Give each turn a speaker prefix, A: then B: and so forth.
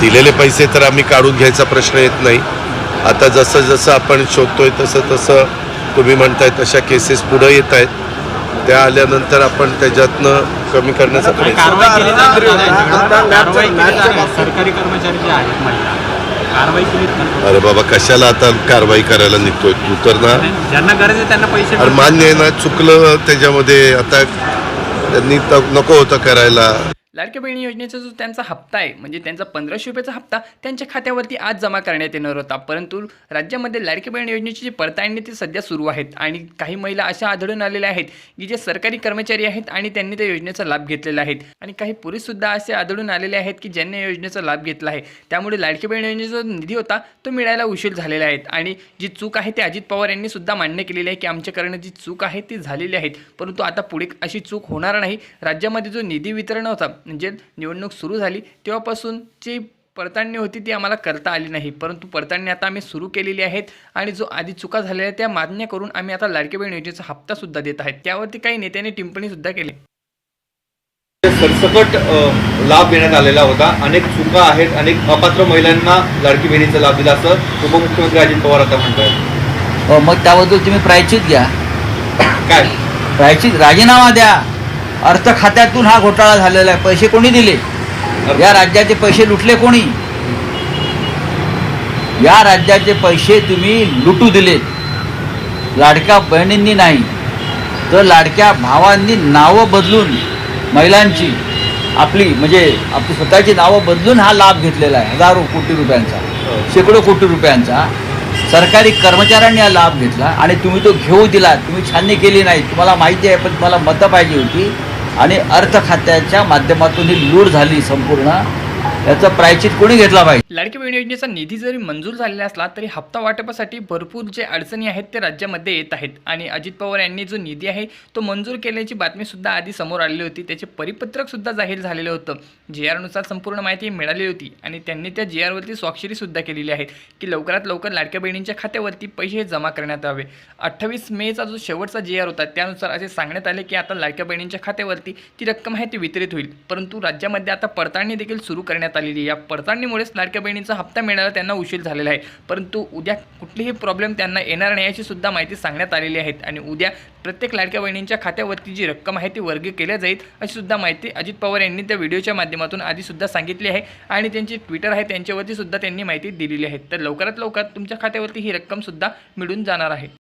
A: दिलेले पैसे तर आम्ही काढून घ्यायचा प्रश्न येत नाही. आता जसं जसं आपण शोधतोय तसं तसं तुम्ही म्हणताय तशा केसेस पुढे येत आहेत. त्या आल्यानंतर आपण त्याच्यातनं कमी करण्याचा प्रयत्न. अरे बाबा कशाला आता कारवाई करायला निघतोय? तू तर ना
B: ज्यांना गरज आहे त्यांना पैसे
A: अरे मान्य आहे ना चुकलं त्याच्यामध्ये. आता त्यांनी नको होतं करायला.
C: लाडक्या बहिणी योजनेचा जो त्यांचा हप्ता आहे म्हणजे त्यांचा पंधराशे रुपयाचा हप्ता त्यांच्या खात्यावरती आज जमा करण्यात येणार होता. परंतु राज्यामध्ये लाडक्या बहिणी योजनेची जी पडताळणी ती सध्या सुरू आहेत. आणि काही महिला अशा आढळून आलेल्या आहेत की जे सरकारी कर्मचारी आहेत आणि त्यांनी त्या योजनेचा लाभ घेतलेला आहे. आणि काही पुरुषसुद्धा असे आढळून आलेले आहेत की ज्यांनी या योजनेचा लाभ घेतला आहे. त्यामुळे लाडकी बहीण योजनेचा जो निधी होता तो मिळायला उशीर झालेला आहे. आणि जी चूक आहे ते अजित पवार यांनी सुद्धा मान्य केलेली आहे की आमच्याकडनं जी चूक आहे ती झालेली आहे. परंतु आता पुढे अशी चूक होणार नाही. राज्यामध्ये जो निधी वितरण होता म्हणजे निवडणूक सुरू झाली तेव्हापासूनची पडताळणी होती ती आम्हाला करता आली नाही. परंतु पडताळणी आता आम्ही सुरू केलेली आहेत आणि जो आधी चुका झालेल्या त्या मान्य करून आम्ही आता लाडकी बहीण योजनेचा हप्ता सुद्धा देत आहेत. त्यावरती काही नेत्यांनी टिप्पणी सुद्धा केली.
D: सरसकट लाभ देण्यात आलेला होता. अनेक चुका आहेत अनेक अपात्र महिलांना लाडकी बहिणीचा लाभ दिला असं उपमुख्यमंत्री अजित पवार आता म्हणतात
E: हो मग त्याबद्दल तुम्ही प्रायचित घ्या.
D: काय?
E: प्रायचित राजीनामा द्या. अर्थ खात्यातून हा घोटाळा झालेला आहे. पैसे कोणी दिले? या राज्याचे पैसे लुटले कोणी? या राज्याचे पैसे तुम्ही लुटू दिलेत लाडक्या बहिणींनी नाही तर लाडक्या भावांनी नावं बदलून महिलांची आपली म्हणजे आपली स्वतःची नावं बदलून हा लाभ घेतलेला आहे. हजारो कोटी रुपयांचा शेकडो कोटी रुपयांचा. सरकारी कर्मचाऱ्यांनी हा लाभ घेतला आणि तुम्ही तो घेऊ दिला. तुम्ही छाननी केली नाही. तुम्हाला माहिती आहे पण तुम्हाला मतं पाहिजे होती. आणि अर्थ खात्याच्या माध्यमातून ही लूट झाली संपूर्ण. याचा प्रायचित कोणी घेतला पाहिजे?
C: लाडकी बहीण योजनेचा निधी जरी मंजूर झालेला असला तरी हप्ता वाटपासाठी भरपूर जे अडचणी आहेत ते राज्यामध्ये येत आहेत. आणि अजित पवार यांनी जो निधी आहे तो मंजूर केल्याची बातमी सुद्धा आधी समोर आलेली होती. त्याचे परिपत्रक सुद्धा जाहीर झालेलं होतं. जी आरनुसार संपूर्ण माहिती मिळाली होती. आणि त्यांनी त्या जी आरवरती स्वाक्षरी सुद्धा केलेली आहे की लवकरात लवकर लाडक्या बहिणींच्या खात्यावरती पैसे जमा करण्यात यावे. अठ्ठावीस मेचा जो शेवटचा जी आर होता त्यानुसार असे सांगण्यात आले की आता लाडक्या बहिणींच्या खात्यावरती ती रक्कम आहे ती वितरित होईल. परंतु राज्यामध्ये आता पडताळणी देखील सुरू करण्यात आलेली आहे. या पडताळणीमुळेच लाडक्या बहिणींचा हप्ता मिळायला त्यांना उशीर झालेला आहे. परंतु उद्या कुठलीही प्रॉब्लेम त्यांना येणार नाही याची सुद्धा माहिती सांगण्यात आलेली आहे. आणि उद्या प्रत्येक लाडक्या बहिणींच्या खात्यावरती जी रक्कम आहे ती वर्ग केल्या जाईल अशी सुद्धा माहिती अजित पवार यांनी त्या व्हिडिओच्या माध्यमातून आधीसुद्धा सांगितली आहे. आणि त्यांची ट्विटर आहे त्यांच्यावरती सुद्धा त्यांनी माहिती दिलेली आहे. तर लवकरात लवकर तुमच्या खात्यावरती ही रक्कमसुद्धा मिळून जाणार आहे.